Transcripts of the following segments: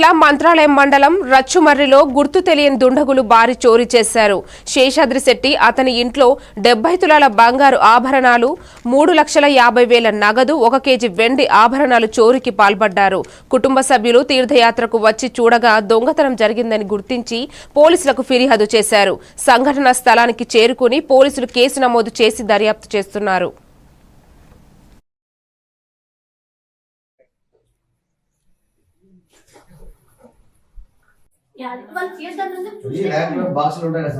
జిల్లా మంత్రాలయం మండలం రచ్చుమర్రిలో గుర్తు తెలియని దుండగులు భారీ చోరీ చేశారు. శేషాద్రి శెట్టి అతని ఇంట్లో డెబ్బై తులాల బంగారు ఆభరణాలు మూడు లక్షల యాభై వేల నగదు ఒక కేజీ వెండి ఆభరణాలు చోరీకి పాల్పడ్డారు. కుటుంబ సభ్యులు తీర్థయాత్రకు వచ్చి చూడగా దొంగతనం జరిగిందని గుర్తించి పోలీసులకు ఫిర్యాదు చేశారు. సంఘటన స్థలానికి చేరుకుని పోలీసులు కేసు నమోదు చేసి దర్యాప్తు చేస్తున్నారు. బాక్సులు ఉంటాయి?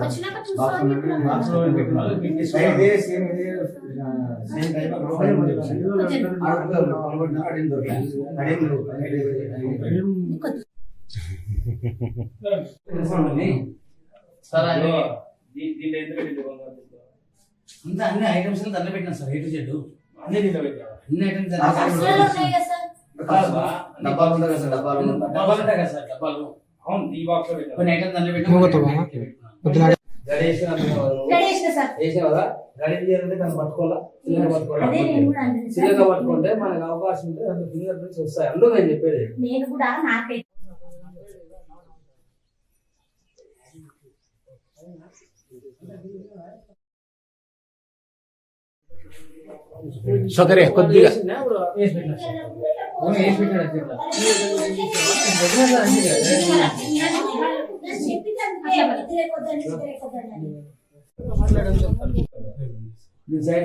అంతా అన్ని ఐటమ్స్ దాంట్లో పెట్టినాం సార్ ఏ టు జెడ్ అన్ని దీంట్లో పెట్టావా? అన్ని ఐటమ్స్ డబ్బాలు ఉంటాయి కదా సార్ డబ్బాలు. డబ్బాలు ఉంటాయి కదా సార్, డబ్బాలు. అవును ఈ బాక్స్లో దాంట్లో చేయాలంటే దాన్ని పట్టుకోవాలా చిన్నగా పట్టుకోవాలా. చిన్నగా పట్టుకుంటే మనకు అవకాశం ఉంటే అందులో ఫింగర్ ప్రింట్స్ వస్తాయి అందులో నేను చెప్పేది నేను కూడా నాకైతే సౌకర్య కొద్దిగా వేసిందా ఇప్పుడు? వేసి పెట్టినా సార్ వేసి పెట్టాడు అంతే ఇట్లా. దీని సైడ్ కెమెరా అవును సార్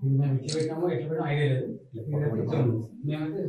ఇది మేము ఎట్లా పెట్టామో ఎట్లా పెట్టామో ఐడియా లేదు మేమైతే